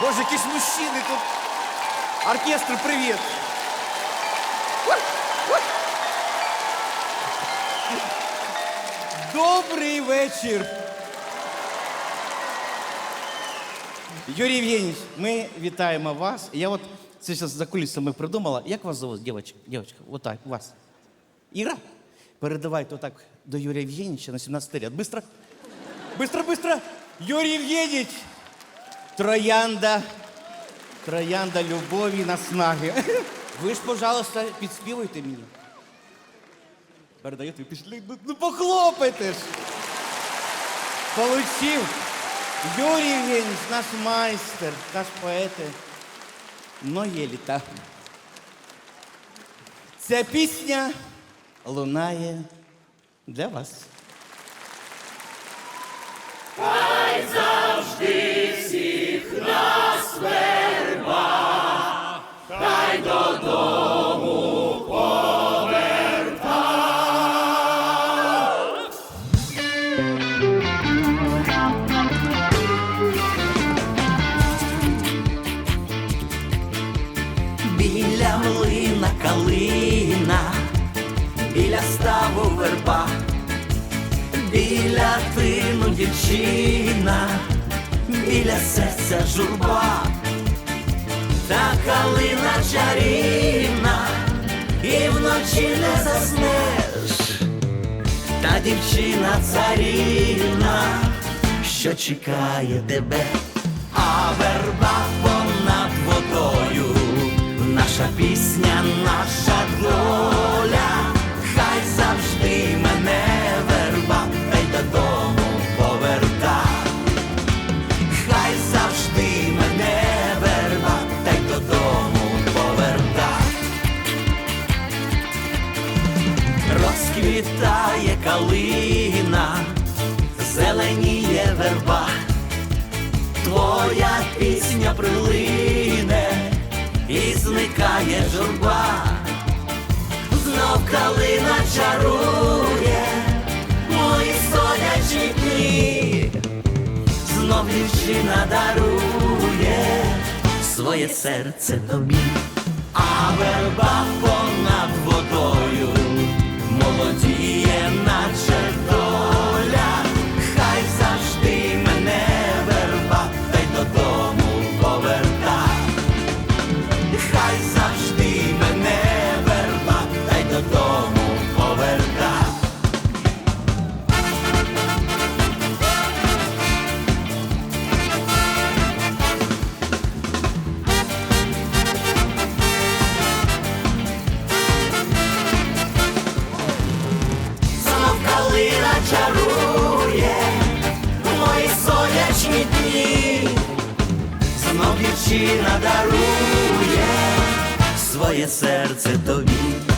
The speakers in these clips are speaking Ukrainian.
Боже, якісь мужчини тут. Оркестр, привіт. Добрий вечір. Юрій Євгенійович, ми вітаємо вас. Я от це зараз за кулісами придумала. Як вас зовут, дівчинка? Дівчинка, вот так, вас. Іра? Передавайте отак до Юрія Євгенійовича на 17 ряд. Быстро. Быстро, быстро. Юрій Євгенійович. Троянда. Троянда любові, наснаги. Ви ж, пожалуйста, підспівуйте мені. Передаєте, пішли. Ну, ну похлопайте ж. Получив. Юрій Євгенійович, наш майстер, наш поет. Многі літа. Ця пісня лунає для вас. Біля млина калина, біля ставу верба, біля тину дівчина, біля серця журба, та калина чарівна, і вночі не заснеш, та дівчина царівна, що чекає тебе, а верба наша пісня, наша доля, хай завжди мене верба, та й додому поверта, хай завжди мене верба, та й додому поверта. Розквітає калина, зеленіє верба, твоя пісня прилине і зникає журба, знов калина чарує, мої сонячні дні, знов дівчина дарує своє серце тобі, а верба понад водою молодіє, чарує мої сонячні дні. Знов дівчина дарує своє серце тобі.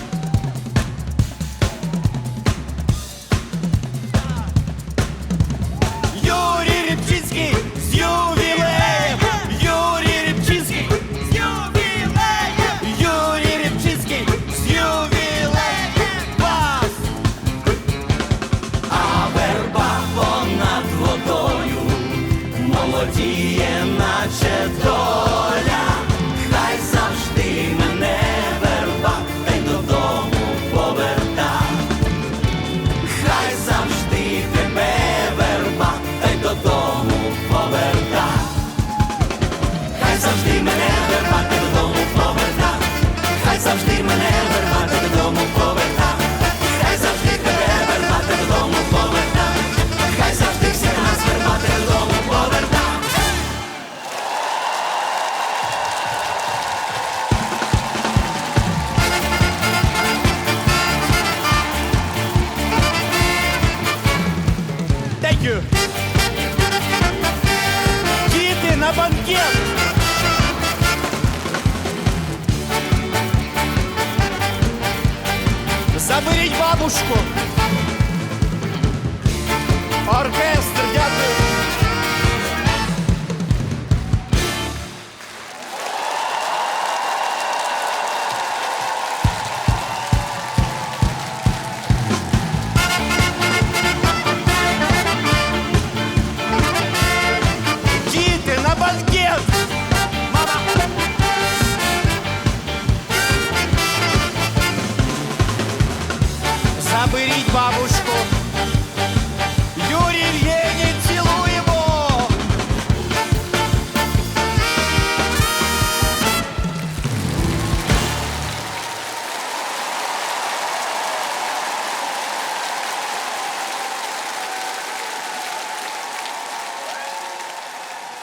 на банкет. забыть бабушку. Оркестр, дякую.